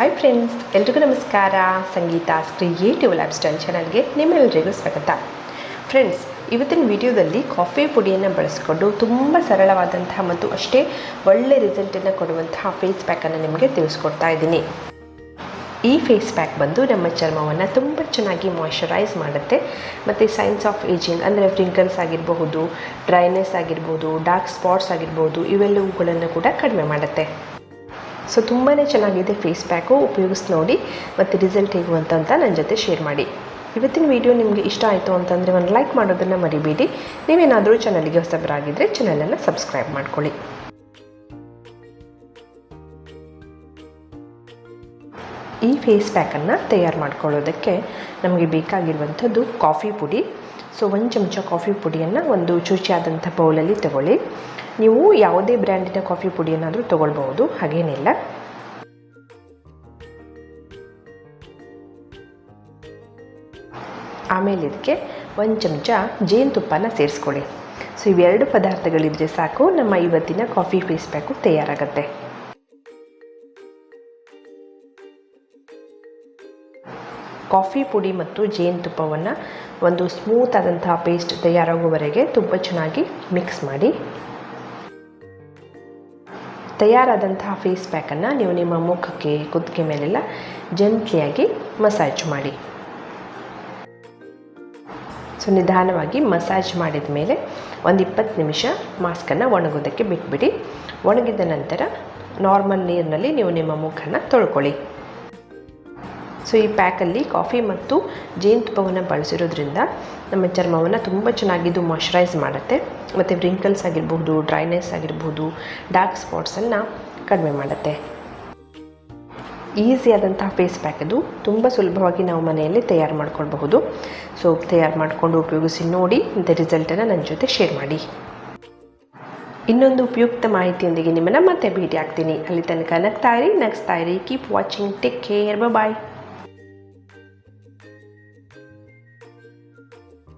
Hi friends ಎಲ್ರಿಗೂ ನಮಸ್ಕಾರ. ಸಂಗೀತ creative life style ಚಾನಲ್ಗೆ ನಿಮ್ಮೆಲ್ಲರಿಗೂ ಸ್ವಾಗತ. ಫ್ರೆಂಡ್ಸ್ ಇವತ್ತಿನ ವಿಡಿಯೋದಲ್ಲಿ ಕಾಫಿ ಪುಡಿಯನ್ನು ಬಳಸಿಕೊಂಡು ತುಂಬ ಸರಳವಾದಂತಹ ಮತ್ತು ಅಷ್ಟೇ ಒಳ್ಳೆ ರಿಸಲ್ಟನ್ನು ಕೊಡುವಂತಹ ಫೇಸ್ ಪ್ಯಾಕನ್ನು ನಿಮಗೆ ತಿಳಿಸ್ಕೊಡ್ತಾ ಇದ್ದೀನಿ. ಈ ಫೇಸ್ ಪ್ಯಾಕ್ ಬಂದು ನಮ್ಮ ಚರ್ಮವನ್ನು ತುಂಬ ಚೆನ್ನಾಗಿ ಮಾಯ್ಶ್ಚರೈಸ್ ಮಾಡುತ್ತೆ. ಮತ್ತು ಸೈನ್ಸ್ ಆಫ್ ಏಜಿಂಗ್ ಅಂದರೆ ಫ್ರಿಂಕಲ್ಸ್ ಆಗಿರಬಹುದು ಡ್ರೈನೆಸ್ ಆಗಿರ್ಬೋದು ಡಾರ್ಕ್ ಸ್ಪಾಟ್ಸ್ ಆಗಿರ್ಬೋದು, ಇವೆಲ್ಲವುಗಳನ್ನು ಕೂಡ ಕಡಿಮೆ ಮಾಡುತ್ತೆ. ಸೊ ತುಂಬಾ ಚೆನ್ನಾಗಿದೆ ಫೇಸ್ ಪ್ಯಾಕು ಉಪಯೋಗಿಸಿ ನೋಡಿ ಮತ್ತು ರಿಸಲ್ಟ್ ಹೇಗು ಅಂತ ಅಂತ ನನ್ನ ಜೊತೆ ಶೇರ್ ಮಾಡಿ. ಇವತ್ತಿನ ವಿಡಿಯೋ ನಿಮಗೆ ಇಷ್ಟ ಆಯಿತು ಅಂತಂದರೆ ಒಂದು ಲೈಕ್ ಮಾಡೋದನ್ನು ಮರಿಬೇಡಿ. ನೀವೇನಾದರೂ ಚಾನಲ್ಗೆ ಹೊಸಬರಾಗಿದ್ದರೆ ಚಾನಲನ್ನು ಸಬ್ಸ್ಕ್ರೈಬ್ ಮಾಡ್ಕೊಳ್ಳಿ. ಈ ಫೇಸ್ ಪ್ಯಾಕನ್ನು ತಯಾರು ಮಾಡ್ಕೊಳ್ಳೋದಕ್ಕೆ ನಮಗೆ ಬೇಕಾಗಿರುವಂಥದ್ದು ಕಾಫಿ ಪುಡಿ. ಸೊ ಒಂದು ಚಮಚ ಕಾಫಿ ಪುಡಿಯನ್ನು ಒಂದು ಚುಚಿಯಾದಂಥ ಬೌಲಲ್ಲಿ ತಗೊಳ್ಳಿ. ನೀವು ಯಾವುದೇ ಬ್ರ್ಯಾಂಡಿನ ಕಾಫಿ ಪುಡಿಯನ್ನಾದರೂ ತೊಗೊಳ್ಬಹುದು ಹಾಗೇನಿಲ್ಲ ಆಮೇಲೆ ಇದಕ್ಕೆ ಒಂದು ಚಮಚ ಜೇನುತುಪ್ಪನ ಸೇರಿಸ್ಕೊಳ್ಳಿ. ಸೊ ಇವೆರಡು ಪದಾರ್ಥಗಳಿದ್ರೆ ಸಾಕು, ನಮ್ಮ ಇವತ್ತಿನ ಕಾಫಿ ಫೇಸ್ ಪ್ಯಾಕು ತಯಾರಾಗುತ್ತೆ. ಕಾಫಿ ಪುಡಿ ಮತ್ತು ಜೇನುತುಪ್ಪವನ್ನು ಒಂದು ಸ್ಮೂತ್ ಆದಂತಹ ಪೇಸ್ಟ್ ತಯಾರಾಗುವವರೆಗೆ ತುಂಬ ಚೆನ್ನಾಗಿ ಮಿಕ್ಸ್ ಮಾಡಿ. ತಯಾರಾದಂತಹ ಫೇಸ್ ಪ್ಯಾಕನ್ನು ನೀವು ನಿಮ್ಮ ಮುಖಕ್ಕೆ, ಕುತ್ತಿಗೆ ಮೇಲೆಲ್ಲ ಜಂಟ್ಲಿಯಾಗಿ ಮಸಾಜ್ ಮಾಡಿ. ಸೊ ನಿಧಾನವಾಗಿ ಮಸಾಜ್ ಮಾಡಿದ ಮೇಲೆ ಒಂದು ಇಪ್ಪತ್ತು ನಿಮಿಷ ಮಾಸ್ಕನ್ನು ಒಣಗೋದಕ್ಕೆ ಬಿಟ್ಬಿಡಿ. ಒಣಗಿದ ನಂತರ ನಾರ್ಮಲ್ ನೀರಿನಲ್ಲಿ ನೀವು ನಿಮ್ಮ ಮುಖನ ತೊಳ್ಕೊಳ್ಳಿ. ಸೊ ಈ ಪ್ಯಾಕಲ್ಲಿ ಕಾಫಿ ಮತ್ತು ಜೇನುತುಪ್ಪವನ್ನು ಬಳಸಿರೋದ್ರಿಂದ ನಮ್ಮ ಚರ್ಮವನ್ನು ತುಂಬ ಚೆನ್ನಾಗಿದ್ದು ಮಾಯ್ಶ್ಚರೈಸ್ ಮಾಡುತ್ತೆ. ಮತ್ತು ರಿಂಕಲ್ಸ್ ಆಗಿರ್ಬೋದು ಡ್ರೈನೆಸ್ ಆಗಿರ್ಬೋದು ಡಾರ್ಕ್ ಸ್ಪಾಟ್ಸನ್ನು ಕಡಿಮೆ ಮಾಡುತ್ತೆ. ಈಸಿಯಾದಂತಹ ಫೇಸ್ ಪ್ಯಾಕ್ ಅದು. ತುಂಬ ಸುಲಭವಾಗಿ ನಾವು ಮನೆಯಲ್ಲಿ ತಯಾರು ಮಾಡ್ಕೊಳ್ಬಹುದು. ಸೊ ತಯಾರು ಮಾಡಿಕೊಂಡು ಉಪಯೋಗಿಸಿ ನೋಡಿ, ಇಂಥ ರಿಸಲ್ಟನ್ನು ನನ್ನ ಜೊತೆ ಶೇರ್ ಮಾಡಿ. ಇನ್ನೊಂದು ಉಪಯುಕ್ತ ಮಾಹಿತಿಯೊಂದಿಗೆ ನಿಮ್ಮನ್ನು ಮತ್ತೆ ಭೇಟಿ ಆಗ್ತೀನಿ ಅಲ್ಲಿ ತನಕ ನಗ್ತಾ ಇರಿ, ನಗ್ಸ್ತಾ ಇರಿ. Keep watching take care bye